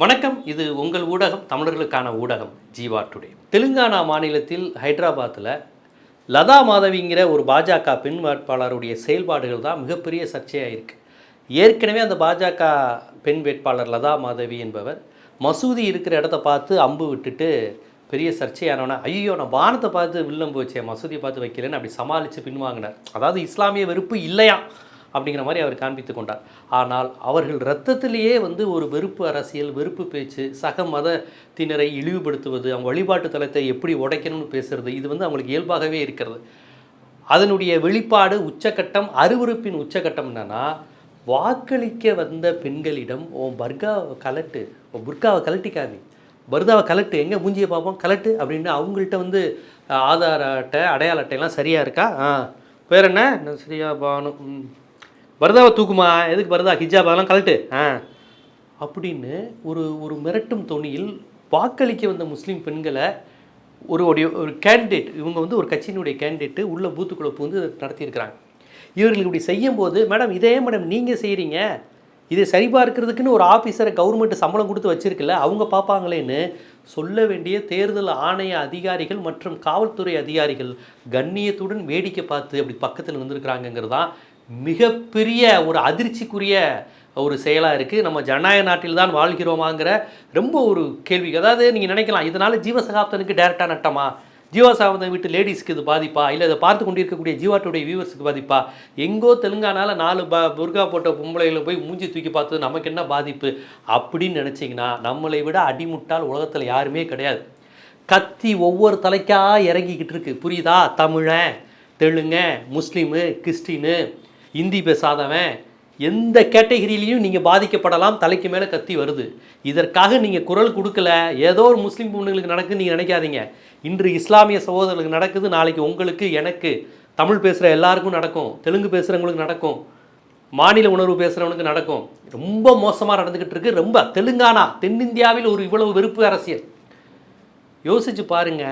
வணக்கம் இது உங்கள் ஊடகம் தமிழர்களுக்கான ஊடகம் ஜீவா டுடே. தெலுங்கானா மாநிலத்தில் ஹைதராபாத்தில் லதா மாதவிங்கிற ஒரு பாஜக பெண் வேட்பாளருடைய செயல்பாடுகள் தான் மிகப்பெரிய சர்ச்சையாக இருக்குது ஏற்கனவே அந்த பாஜக பெண் வேட்பாளர் லதா மாதவி என்பவர் மசூதி இருக்கிற இடத்த பார்த்து அம்பு விட்டுட்டு பெரிய சர்ச்சையானவனா ஐயோ நான் வானத்தை பார்த்து வில்லம் போச்சே மசூதியை பார்த்து வைக்கலன்னு அப்படி சமாளித்து பின்வாங்கினார். அதாவது இஸ்லாமிய வெறுப்பு இல்லையா அப்படிங்கிற மாதிரி அவர் காண்பித்து கொண்டார். ஆனால் அவர்கள் இரத்தத்திலேயே வந்து ஒரு வெறுப்பு அரசியல் வெறுப்பு பேச்சு சக மதத்தினரை இழிவுபடுத்துவது அவங்க வழிபாட்டு தலத்தை எப்படி உடைக்கணும்னு பேசுறது இது வந்து அவங்களுக்கு இயல்பாகவே இருக்கிறது. அதனுடைய வெளிப்பாடு உச்சக்கட்டம் அருவருப்பின் உச்சக்கட்டம் என்னன்னா வாக்களிக்க வந்த பெண்களிடம் உன் பர்காவை கலட்டு உன் புர்காவை கலட்டிக்காமி பர்தாவை கலட்டு எங்கே மூஞ்சியை பார்ப்போம் கலட்டு அப்படின்னு அவங்கள்ட்ட வந்து ஆதார அட்டை அடையாள அட்டையெல்லாம் சரியாக இருக்கா? ஆ. பேர் என்ன? என்ன சரியா பானு பரதாவை தூக்குமா? எதுக்கு பரதா ஹிஜாப் அதெல்லாம் கலட்டு ஆ. அப்படின்னு ஒரு ஒரு மிரட்டும் தொனியில் வாக்களிக்க வந்த முஸ்லீம் பெண்களை ஒரு உடைய ஒரு கேண்டிடேட் இவங்க வந்து ஒரு கட்சியினுடைய கேண்டிடேட்டு உள்ள பூத்துக்குள்ளே புகுந்து நடத்தியிருக்கிறாங்க. இவர்களுக்கு இப்படி செய்யும்போது மேடம் இதே மேடம் நீங்கள் செய்கிறீங்க இதை சரிபார்க்கிறதுக்குன்னு ஒரு ஆஃபீஸரை கவர்மெண்ட் சம்பளம் கொடுத்து வச்சிருக்குல்ல அவங்க பார்ப்பாங்களேன்னு சொல்ல வேண்டிய தேர்தல் ஆணைய அதிகாரிகள் மற்றும் காவல்துறை அதிகாரிகள் கண்ணியத்துடன் வேடிக்கை பார்த்து அப்படி பக்கத்தில் வந்திருக்கிறாங்கங்கிறது தான் மிகப்பெரிய ஒரு அதிர்ச்சிக்குரிய ஒரு செயலாக இருக்குது நம்ம ஜனநாயக நாட்டில் தான் வாழ்கிறோமாங்கிற ரொம்ப ஒரு கேள்வி. அதாவது நீங்கள் நினைக்கலாம் இதனால் ஜீவசகாப்தனுக்கு டேரெக்டாக நட்டமா? ஜீவசகாப்தன் வீட்டு லேடிஸ்க்கு இது பாதிப்பா? இல்லை இதை பார்த்து கொண்டிருக்கக்கூடிய ஜீவாட்டுடைய வியூவர்ஸுக்கு பாதிப்பா? எங்கோ தெலுங்கானால நாலு ப புர்கா போட்ட பொம்பளைகளை போய் மூஞ்சி தூக்கி பார்த்தது நமக்கு என்ன பாதிப்பு? அப்படின்னு நினச்சிங்கன்னா நம்மளை விட அடிமுட்டால் உலகத்தில் யாருமே கிடையாது. கத்தி ஒவ்வொரு தலைக்கா இறங்கிக்கிட்டு இருக்கு. புரியுதா? தமிழன் தெலுங்க முஸ்லீமு கிறிஸ்டின்னு இந்தி பேசாதவன். எந்த கேட்டகரியிலையும் நீங்கள் பாதிக்கப்படலாம் தலைக்கு மேலே கத்தி வருது. இதற்காக நீங்கள் குரல் கொடுக்கல. ஏதோ ஒரு முஸ்லீம் பொண்ணுங்களுக்கு நடக்குன்னு நீங்கள் நினைக்காதீங்க. இன்று இஸ்லாமிய சகோதரர்களுக்கு நடக்குது நாளைக்கு உங்களுக்கு எனக்கு. தமிழ் பேசுகிற எல்லாருக்கும் நடக்கும். தெலுங்கு பேசுகிறவங்களுக்கு நடக்கும். மாநில உணர்வு பேசுகிறவனுக்கு நடக்கும். ரொம்ப மோசமாக நடந்துக்கிட்டு இருக்கு. ரொம்ப தெலுங்கானா தென்னிந்தியாவில் ஒரு இவ்வளவு வெறுப்பு அரசியல். யோசிச்சு பாருங்க.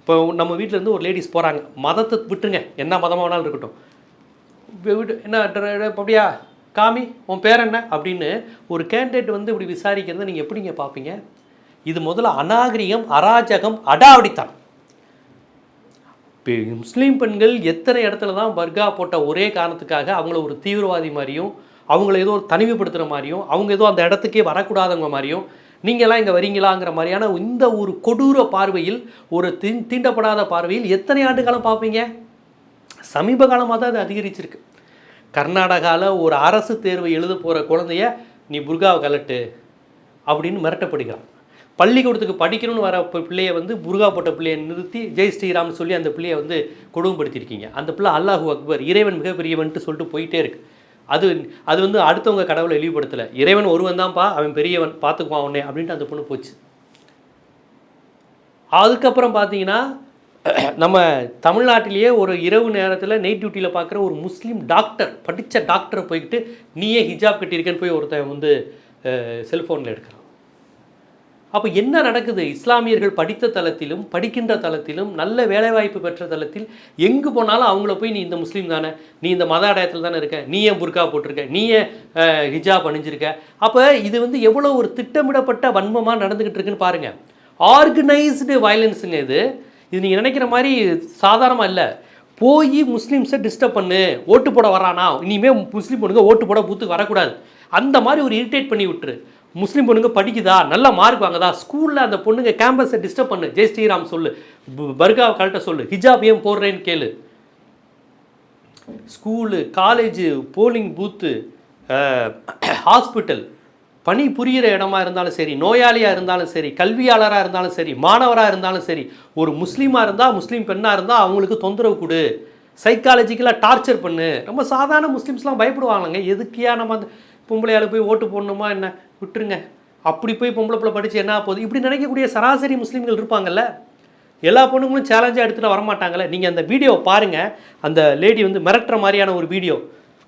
இப்போ நம்ம வீட்டிலேருந்து இருந்து ஒரு லேடிஸ் போகிறாங்க மதத்தை விட்டுருங்க. என்ன மதமாக வேணாலும் இருக்கட்டும். வீடு விட்டு என்ன அப்படியா? காமி உன் பேர் என்ன? அப்படின்னு ஒரு கேண்டிடேட் வந்து இப்படி விசாரிக்கிறத நீங்கள் எப்படிங்க பார்ப்பீங்க? இது முதல்ல அநாகரிகம் அராஜகம் அடாவடித்தான் இப்போ முஸ்லீம் பெண்கள் எத்தனை இடத்துல தான் பர்கா போட்ட ஒரே காரணத்துக்காக அவங்கள ஒரு தீவிரவாதி மாதிரியும் அவங்கள ஏதோ ஒரு தனிமைப்படுத்துகிற மாதிரியும் அவங்க ஏதோ அந்த இடத்துக்கே வரக்கூடாதவங்க மாதிரியும் நீங்களாம் இங்கே வரீங்களாங்கிற மாதிரியான இந்த ஒரு கொடூர பார்வையில் ஒரு தீண்டப்படாத பார்வையில் எத்தனை ஆண்டு காலம் பார்ப்பீங்க? சமீப காலமாக தான் அது அதிகரிச்சிருக்கு. கர்நாடகாவில் ஒரு அரசு தேர்வை எழுத போகிற குழந்தைய நீ புர்காவை கலட்டு அப்படின்னு மிரட்டப்படுகிறான். பள்ளிக்கூடத்துக்கு படிக்கணும்னு வர பிள்ளையை வந்து புர்கா போட்ட பிள்ளையை நிறுத்தி ஜெய் ஸ்ரீராம்னு சொல்லி அந்த பிள்ளையை வந்து கொடுமைப்படுத்தியிருக்கீங்க. அந்த பிள்ளை அல்லாஹு அக்பர் இறைவன் மிகப்பெரியவன்ட்டு சொல்லிட்டு போயிட்டே இருக்கு. அது அது வந்து அடுத்தவங்க கடவுளை இழிவுபடுத்தலை. இறைவன் ஒருவன் தான்ப்பா அவன் பெரியவன் பார்த்துக்குவான் உடனே அப்படின்ட்டு அந்த பொண்ணு போச்சு. அதுக்கப்புறம் பார்த்தீங்கன்னா நம்ம தமிழ்நாட்டிலேயே ஒரு இரவு நேரத்தில் நைட் டியூட்டியில் பார்க்குற ஒரு முஸ்லீம் டாக்டர் படித்த டாக்டரை போய்கிட்டு நீயே ஹிஜாப் கட்டியிருக்கேன்னு போய் ஒருத்தன் வந்து செல்ஃபோனில் எடுக்கிறான். அப்போ என்ன நடக்குது? இஸ்லாமியர்கள் படித்த தளத்திலும் படிக்கின்ற தளத்திலும் நல்ல வேலைவாய்ப்பு பெற்ற தளத்தில் எங்கு போனாலும் அவங்கள போய் நீ இந்த முஸ்லீம் தானே நீ இந்த மத அடையத்தில் தானே இருக்க நீ ஏன் புர்கா போட்டிருக்க நீ ஏன் ஹிஜாப் அணிஞ்சிருக்க? அப்போ இது வந்து எவ்வளோ ஒரு திட்டமிடப்பட்ட வன்மமாக நடந்துக்கிட்டு இருக்குன்னு பாருங்கள் ஆர்கனைஸ்டு வயலன்ஸுங்க இது. இது நீங்கள் நினைக்கிற மாதிரி சாதாரணமாக இல்லை. போய் முஸ்லீம்ஸை டிஸ்டர்ப் பண்ணு ஓட்டு போட வரானா? இனிமேல் முஸ்லீம் பொண்ணுங்க ஓட்டு போட பூத்துக்கு வரக்கூடாது. அந்த மாதிரி ஒரு இரிட்டேட் பண்ணி விட்டுரு. முஸ்லீம் பொண்ணுங்க படிக்குதா? நல்ல மார்க் வாங்குதா? ஸ்கூலில் அந்த பொண்ணுங்க கேம்பஸை டிஸ்டர்ப் பண்ணு. ஜெய் ஸ்ரீராம் சொல்லு. பர்காவை கரெக்டாக சொல்லு. ஹிஜாப் ஏன் போடுறேன்னு கேளு. School college polling booth hospital பணி புரிகிற இடமா இருந்தாலும் சரி நோயாளியாக இருந்தாலும் சரி கல்வியாளராக இருந்தாலும் சரி மாணவராக இருந்தாலும் சரி ஒரு முஸ்லீமாக இருந்தால் முஸ்லீம் பெண்ணாக இருந்தால் அவங்களுக்கு தொந்தரவு கொடு. சைக்காலஜிக்கலாக டார்ச்சர் பண்ணு. ரொம்ப சாதாரண முஸ்லீம்ஸ்லாம் பயப்படுவாங்கங்க. எதுக்கியா நம்ம அந்த பொம்பளையால் போய் ஓட்டு போடணுமா என்ன? விட்டுருங்க. அப்படி போய் பொம்பளை பிள்ளை படித்து என்ன போகுது? இப்படி நினைக்கக்கூடிய சராசரி முஸ்லீம்கள் இருப்பாங்கல்ல? எல்லா பொண்ணுங்களும் சேலஞ்சாக எடுத்துகிட்டு வரமாட்டாங்களே நீங்கள் அந்த வீடியோ பாருங்கள் அந்த லேடி வந்து மிரட்டுற மாதிரியான ஒரு வீடியோ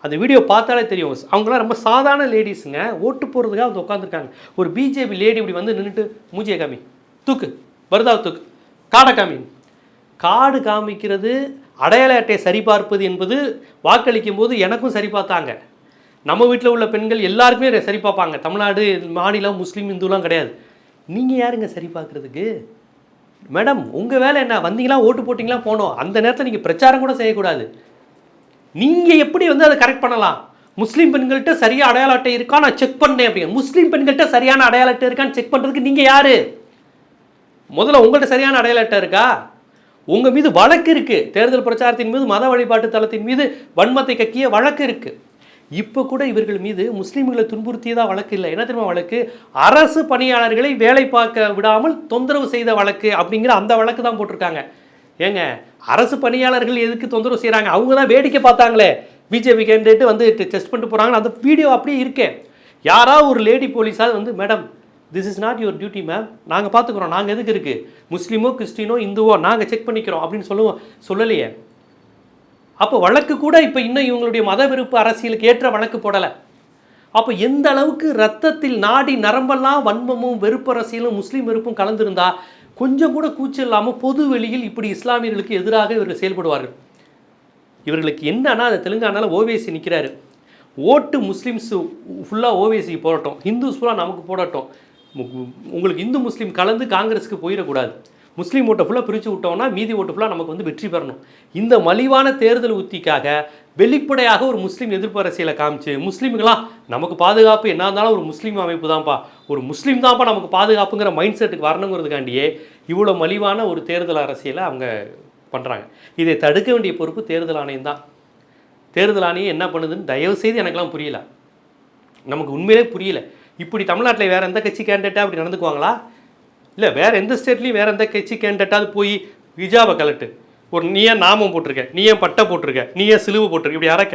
அந்த வீடியோ பார்த்தாலே தெரியும். அவங்களாம் ரொம்ப சாதாரண லேடிஸுங்க. ஓட்டு போகிறதுக்காக வந்து உட்காந்துருக்காங்க ஒரு பிஜேபி லேடி இப்படி வந்து நின்றுட்டு மூஞ்சியை காமி. தூக்கு. வருதா தூக்கு? காடை காமி. காடு காமிக்கிறது அடையாள அட்டையை சரிபார்ப்பது என்பது வாக்களிக்கும் போது எனக்கும் சரி பார்த்தாங்க நம்ம வீட்டில் உள்ள பெண்கள் எல்லாருக்குமே சரி பார்ப்பாங்க தமிழ்நாடு மாநிலம் முஸ்லீம் இந்துலாம் கிடையாது. நீங்கள் யாருங்க சரி பார்க்குறதுக்கு மேடம் உங்கள் வேலை என்ன? வந்தீங்களா? ஓட்டு போட்டிங்களா? போனோம். அந்த நேரத்தில் நீங்கள் பிரச்சாரம் கூட செய்யக்கூடாது. நீங்கள் எப்படி வந்து அதை கரெக்ட் பண்ணலாம்? முஸ்லீம் பெண்கள்கிட்ட சரியாக அடையாள அட்டை இருக்கா? நான் செக் பண்ணேன் அப்படிங்க. முஸ்லீம் பெண்கள்கிட்ட சரியான அடையாள அட்டை இருக்கான்னு செக் பண்ணுறதுக்கு நீங்கள் யார்? முதல்ல உங்கள்கிட்ட சரியான அடையாள அட்டை இருக்கா? உங்கள் மீது வழக்கு இருக்குது தேர்தல் பிரச்சாரத்தின் மீது மத வழிபாட்டு தளத்தின் மீது வன்மத்தை கக்கிய வழக்கு இருக்குது இப்போ கூட இவர்கள் மீது முஸ்லீம்களை துன்புறுத்தியதாக வழக்கு இல்லை. என்ன தெரியுமா வழக்கு? அரசு பணியாளர்களை வேலை பார்க்க விடாமல் தொந்தரவு செய்த வழக்கு அப்படிங்கிற அந்த வழக்கு தான் போட்டிருக்காங்க. ஏங்க அரசு பணியாளர்கள் எதுக்கு தொந்தரவு செய்கிறாங்க அவங்க தான் வேடிக்கை பார்த்தாங்களே. பிஜேபி கேண்டிடேட் வந்து டெஸ்ட் பண்ணிட்டு போகிறாங்க அந்த வீடியோ அப்படியே இருக்கே. யாராவது ஒரு லேடி போலீஸாக வந்து madam this is not your duty ma'am நாங்கள் பார்த்துக்குறோம் நாங்கள் எதுக்கு இருக்குது முஸ்லீமோ கிறிஸ்டினோ இந்துவோ நாங்கள் செக் பண்ணிக்கிறோம். அப்படின்னு சொல்லுவோம் சொல்லலையே. அப்போ வழக்கு கூட இப்போ இன்னும் இவங்களுடைய மத விருப்பு அரசியலுக்கு ஏற்ற வழக்கு போடலை. அப்போ எந்த அளவுக்கு ரத்தத்தில் நாடி நரம்பெல்லாம் வன்மமும் வெறுப்பு அரசியலும் முஸ்லீம் வெறுப்பும் கலந்துருந்தா கொஞ்சம் கூட கூச்சல் இல்லாமல் பொது வெளியில் இப்படி இஸ்லாமியர்களுக்கு எதிராக இவர்கள் செயல்படுவார்கள். இவர்களுக்கு என்னன்னா அந்த தெலுங்கானால ஓவேசி நிற்கிறாரு ஓட்டு முஸ்லீம்ஸ் ஃபுல்லாக ஓவேசிக்கு போடட்டும். ஹிந்துஸ் ஃபுல்லாக நமக்கு போடட்டும். உங்களுக்கு இந்து முஸ்லீம் கலந்து காங்கிரஸுக்கு போயிடக்கூடாது. முஸ்லீம் ஓட்டை ஃபுல்லாக பிரித்து விட்டோம்னா மீதி ஓட்டு ஃபுல்லாக நமக்கு வந்து வெற்றி பெறணும். இந்த மலிவான தேர்தல் உத்திக்காக வெளிப்படையாக ஒரு முஸ்லீம் எதிர்ப்பு அரசியலை காமிச்சு முஸ்லீம்களாம் நமக்கு பாதுகாப்பு என்ன இருந்தாலும் ஒரு முஸ்லீம் அமைப்பு தான்ப்பா ஒரு முஸ்லீம் தான்ப்பா நமக்கு பாதுகாப்புங்கிற மைண்ட் செட்டுக்கு வரணுங்கிறதுக்காண்டியே இவ்வளோ மலிவான ஒரு தேர்தல் அரசியலை அவங்க பண்ணுறாங்க இதை தடுக்க வேண்டிய பொறுப்பு தேர்தல் ஆணையம் தான். தேர்தல் ஆணையம் என்ன பண்ணுதுன்னு தயவுசெய்து எனக்கெல்லாம் புரியல. நமக்கு உண்மையிலே புரியல. இப்படி தமிழ்நாட்டில் வேறு எந்த கட்சி கேண்டிடேட்டாக அப்படி நடந்துக்குவாங்களா? இல்லை வேறு எந்த ஸ்டேட்லேயும் வேறு எந்த கட்சி கேண்டிடேட்டாவது போய் ஹிஜாபை கலட்டு ஒரு நீ ஏன் நாமம் போட்டிருக்க நீ ஏன் பட்டை போட்டிருக்க நீ ஏன் சிலுவை போட்டிருக்க இப்படி யாராக்க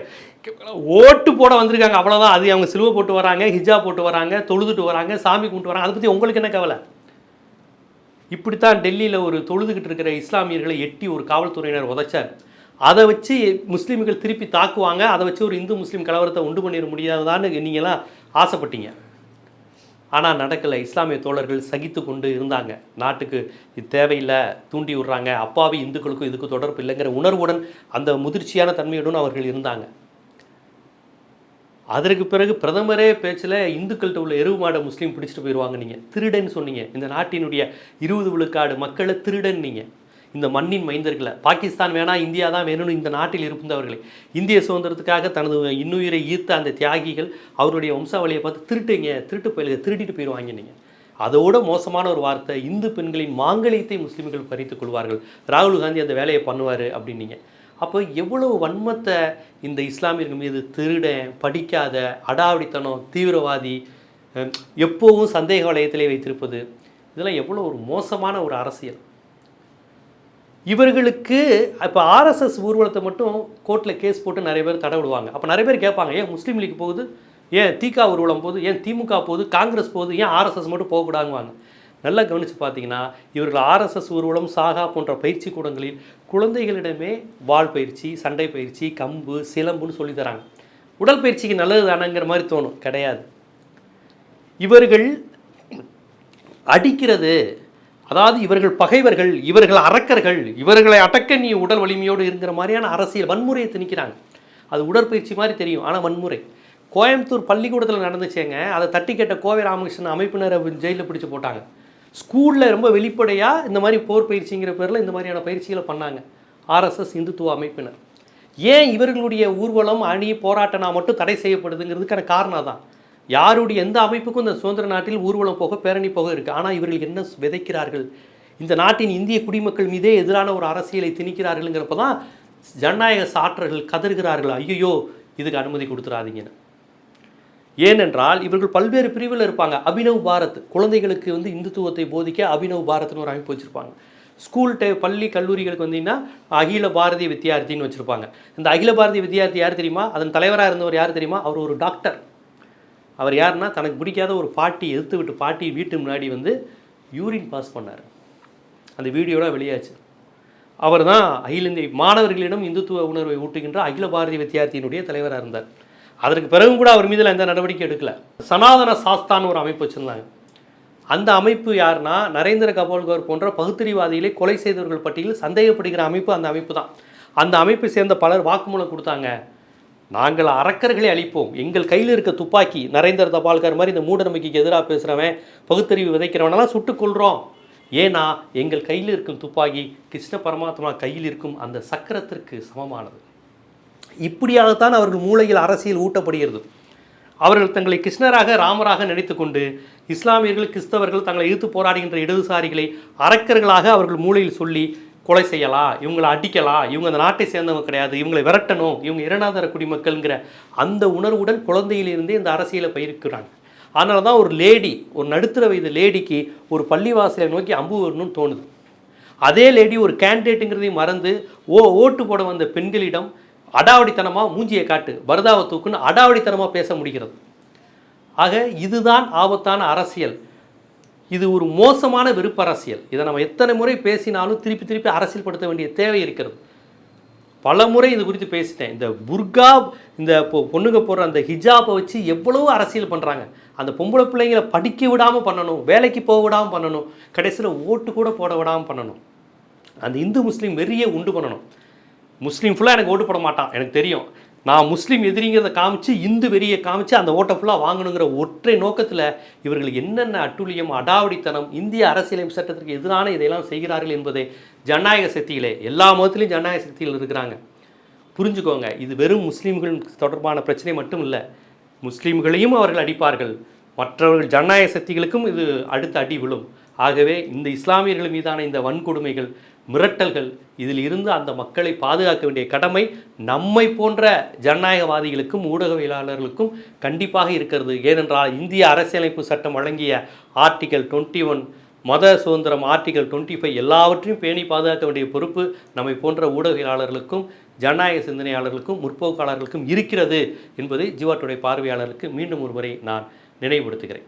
ஓட்டு போட வந்திருக்காங்க அவ்வளோதான் அது அவங்க சிலுவை போட்டு வராங்க ஹிஜா போட்டு வராங்க தொழுதுட்டு வராங்க சாமி கும்பிட்டு வராங்க. அதை பற்றி உங்களுக்கு என்ன கவலை? இப்படித்தான் டெல்லியில் ஒரு தொழுதுகிட்டு இருக்கிற இஸ்லாமியர்களை எட்டி ஒரு காவல்துறையினர் உதைச்சார் அதை வச்சு முஸ்லீம்கள் திருப்பி தாக்குவாங்க. அதை வச்சு ஒரு இந்து முஸ்லீம் கலவரத்தை உண்டு பண்ணிட முடியாதான்னு நீங்களாம் ஆசைப்பட்டீங்க. ஆனால் நடக்கலை. இஸ்லாமிய தோழர்கள் சகித்து கொண்டு இருந்தாங்க. நாட்டுக்கு இது தேவையில்லை தூண்டி விடுறாங்க. அப்பாவி இந்துக்களுக்கும் இதுக்கு தொடர்பு இல்லைங்கிற உணர்வுடன் அந்த முதிர்ச்சியான தன்மையுடன் அவர்கள் இருந்தாங்க. அதற்கு பிறகு பிரதமரே பேச்சில் இந்துக்கள்கிட்ட உள்ள எருவு மாடை முஸ்லீம் பிடிச்சிட்டு போயிடுவாங்க நீங்கள் திருடன்னு சொன்னீங்க. இந்த நாட்டினுடைய இருபது விழுக்காடு மக்களை திருடன் நீங்கள் இந்த மண்ணின் மைந்தர்களை. பாகிஸ்தான் வேணா இந்தியா தான் வேணும்னு இந்த நாட்டில் இருந்தவர்களை. இந்திய சுதந்திரத்துக்காக தனது இன்னுயிரை ஈர்த்த அந்த தியாகிகள் அவருடைய வம்சாவளியை பார்த்து திருட்டுங்க திருட்டு போயிலுங்க திருட்டிட்டு போயிடுவாங்க நீங்கள் அதோட மோசமான ஒரு வார்த்தை இந்து பெண்களின் மாங்கலியத்தை முஸ்லீம்கள் பறித்துக் கொள்வார்கள். ராகுல் காந்தி அந்த வேலையை பண்ணுவார் அப்படின்னீங்க அப்போ எவ்வளவு வன்மத்தை இந்த இஸ்லாமியர்கள் மீது திருடன் படிக்காத அடாவடித்தனம் தீவிரவாதி எப்போவும் சந்தேக வளையத்திலே வைத்திருப்பது இதெல்லாம் எவ்வளோ ஒரு மோசமான ஒரு அரசியல். இவர்களுக்கு இப்போ ஆர்எஸ்எஸ் ஊர்வலத்தை மட்டும் கோர்ட்டில் கேஸ் போட்டு நிறைய பேர் தடை விடுவாங்க. அப்போ நிறைய பேர் கேட்பாங்க ஏன் முஸ்லீம் லீக் போகுது? ஏன் தீகா ஊர்வலம் போகுது? ஏன் திமுக போகுது? காங்கிரஸ் போகுது? ஏன் ஆர்எஸ்எஸ் மட்டும் போகக்கூடாங்குவாங்க நல்லா கவனித்து பார்த்தீங்கன்னா இவர்கள் ஆர்எஸ்எஸ் ஊர்வலம் சாகா போன்ற பயிற்சி கூடங்களில் குழந்தைகளிடமே வாள் பயிற்சி சண்டை பயிற்சி கம்பு சிலம்புன்னு சொல்லி தராங்க. உடல் பயிற்சிக்கு நல்லது தானங்கிற மாதிரி தோணும். கிடையாது. இவர்கள் அடிக்கிறது அதாவது இவர்கள் பகைவர்கள் இவர்கள் அரக்கர்கள் இவர்களை அடக்க நீ உடல் வலிமையோடு இருக்கிற மாதிரியான அரசியல் வன்முறையை திணிக்கிறாங்க. அது உடற்பயிற்சி மாதிரி தெரியும் ஆனால் வன்முறை. கோயம்புத்தூர் பள்ளிக்கூடத்தில் நடந்துச்சேங்க அதை தட்டி கேட்ட கோவை ராமகிருஷ்ணன் அமைப்பினரை ஜெயிலில் பிடிச்சி போட்டாங்க. ஸ்கூலில் ரொம்ப வெளிப்படையாக இந்த மாதிரி போர் பயிற்சிங்கிற பேரில் இந்த மாதிரியான பயிற்சிகளை பண்ணாங்க ஆர்எஸ்எஸ் இந்துத்துவ அமைப்பினர். ஏன் இவர்களுடைய ஊர்வலம் அணி போராட்டனா மட்டும் தடை செய்யப்படுதுங்கிறதுக்கான காரணம் தான் யாருடைய எந்த அமைப்புக்கும் இந்த சுதந்திர நாட்டில் ஊர்வலம் போக பேரணி போக இருக்குது ஆனால் இவர்கள் என்ன விதைக்கிறார்கள்? இந்த நாட்டின் இந்திய குடிமக்கள் மீதே எதிரான ஒரு அரசியலை திணிக்கிறார்கள்ங்கிறப்ப தான் ஜனநாயக சாற்றர்கள் கதறுகிறார்கள். ஐயோ இதுக்கு அனுமதி கொடுத்துறாதீங்கன்னு ஏனென்றால் இவர்கள் பல்வேறு பிரிவில் இருப்பாங்க. அபினவ் பாரத் குழந்தைகளுக்கு வந்து இந்துத்துவத்தை போதிக்க அபினவ் பாரத்னு ஒரு அமைப்பு வச்சுருப்பாங்க. ஸ்கூல் டே பள்ளி கல்லூரிகளுக்கு வந்தீங்கன்னா அகில பாரதிய வித்தியார்த்தின்னு வச்சுருப்பாங்க. இந்த அகில பாரதிய வித்தியார்த்தி யார் தெரியுமா? அதன் தலைவராக இருந்தவர் யார் தெரியுமா? அவர் ஒரு டாக்டர். அவர் யாருன்னா தனக்கு பிடிக்காத ஒரு பாட்டி எதிர்த்து விட்டு பாட்டி வீட்டு முன்னாடி வந்து யூரின் பாஸ் பண்ணார். அந்த வீடியோட வெளியாச்சு. அவர் தான் அகில இந்திய மாணவர்களிடம் இந்துத்துவ உணர்வை ஊட்டுகின்ற அகில பாரதிய வித்தியார்த்தியினுடைய தலைவராக இருந்தார். அதற்கு பிறகும் கூட அவர் மீதில் எந்த நடவடிக்கை எடுக்கல. சனாதன சாஸ்தான்னு ஒரு அமைப்பு வச்சுருந்தாங்க. அந்த அமைப்பு யாருன்னா நரேந்திர கபோல்கர் போன்ற பகுத்தறிவாதிகளை கொலை செய்தவர்கள் பட்டியலில் சந்தேகப்படுகிற அமைப்பு அந்த அமைப்பு தான். அந்த அமைப்பை சேர்ந்த பலர் வாக்குமூலம் கொடுத்தாங்க. நாங்கள் அரக்கர்களை அழிப்போம். எங்கள் கையில் இருக்க துப்பாக்கி நரேந்திர தபால்கர் மாதிரி இந்த மூடநம்பிக்கைக்கு எதிராக பேசுகிறவன் பகுத்தறிவு விதைக்கிறவனெல்லாம் சுட்டுக்கொள்கிறோம் ஏன்னா எங்கள் கையில் இருக்கும் துப்பாக்கி கிருஷ்ண பரமாத்மா கையில் இருக்கும் அந்த சக்கரத்திற்கு சமமானது. இப்படியாகத்தான் அவர்கள் மூளையில் அரசியல் ஊட்டப்படுகிறது. அவர்கள் தங்களை கிருஷ்ணராக ராமராக நினைத்துக்கொண்டு இஸ்லாமியர்கள் கிறிஸ்தவர்கள் தங்களை எதிர்த்து போராடுகின்ற இடதுசாரிகளை அரக்கர்களாக அவர்கள் மூளையில் சொல்லி கொலை செய்யலாம் இவங்களை அடிக்கலாம் இவங்க அந்த நாட்டை சேர்ந்தவங்க கிடையாது. இவங்களை விரட்டணும். இவங்க இரணாதார குடிமக்கள்ங்கிற அந்த உணர்வுடன் குழந்தையிலிருந்தே இந்த அரசியலை பயிர்க்கிறாங்க. அதனால தான் ஒரு லேடி ஒரு நடுத்தர வயது லேடிக்கு ஒரு பள்ளிவாசலை நோக்கி அம்பு வரணும்னு தோணுது. அதே லேடி ஒரு கேண்டிடேட்டுங்கிறதையும் மறந்து ஓ ஓட்டு போட வந்த பெண்களிடம் அடாவடித்தனமாக மூஞ்சியை காட்டு பரதாவை தூக்குன்னு அடாவடித்தனமாக பேச முடிகிறது. ஆக இதுதான் ஆபத்தான அரசியல். இது ஒரு மோசமான வெறுப்பு அரசியல் இதை நம்ம எத்தனை முறை பேசினாலும் திருப்பி திருப்பி அரசியல்படுத்த வேண்டிய தேவை இருக்கிறது. பல முறை இது குறித்து பேசிட்டேன். இந்த புர்கா இந்த பொ- பொண்ணுங்க போடுற அந்த ஹிஜாபை வச்சு எவ்வளவோ அரசியல் பண்ணுறாங்க அந்த பொம்பளை பிள்ளைங்களை படிக்க விடாமல் பண்ணணும் வேலைக்கு போக விடாமல் பண்ணணும் கடைசியில் ஓட்டு கூட போட விடாமல் பண்ணணும். அந்த இந்து முஸ்லீம் வெறியை உண்டு பண்ணணும். முஸ்லீம் ஃபுல்லாக எனக்கு ஓட்டு போட மாட்டான். எனக்கு தெரியும். நான் முஸ்லீம் எதிரிங்கிறத காமிச்சு இந்து வெறியை காமிச்சு அந்த ஓட்டை ஃபுல்லாக வாங்கணுங்கிற ஒற்றை நோக்கத்தில் இவர்கள் என்னென்ன அட்டுழியம் அடாவடித்தனம் இந்திய அரசியலமைப்பு சட்டத்திற்கு எதிரான இதையெல்லாம் செய்கிறார்கள் என்பதை ஜனநாயக சக்தியிலே எல்லா மதத்திலையும் ஜனநாயக சக்திகள் இருக்கிறாங்க. புரிஞ்சுக்கோங்க இது வெறும் முஸ்லீம்கள் தொடர்பான பிரச்சனை மட்டும் இல்லை. முஸ்லீம்களையும் அவர்கள் அடிப்பார்கள். மற்றவர்கள் ஜனநாயக சக்திகளுக்கும் இது அடுத்த அடி விழும். ஆகவே இந்த இஸ்லாமியர்கள் மீதான இந்த வன்கொடுமைகள் மிரட்டல்கள் இதில் இருந்து அந்த மக்களை பாதுகாக்க வேண்டிய கடமை நம்மை போன்ற ஜனநாயகவாதிகளுக்கும் ஊடகவியலாளர்களுக்கும் கண்டிப்பாக இருக்கிறது. ஏனென்றால் இந்திய அரசியலமைப்பு சட்டம் வழங்கிய ஆர்டிகல் டுவெண்ட்டி ஒன் மத சுதந்திரம் ஆர்டிகல் டுவெண்ட்டி ஃபைவ் எல்லாவற்றையும் பேணி பாதுகாக்க வேண்டிய பொறுப்பு நம்மை போன்ற ஊடகவியலாளர்களுக்கும் ஜனநாயக சிந்தனையாளர்களுக்கும் முற்போக்காளர்களுக்கும் இருக்கிறது என்பதை ஜீவாட்டுடைய பார்வையாளர்களுக்கு மீண்டும் ஒருமுறை நான் நினைவுபடுத்துகிறேன்.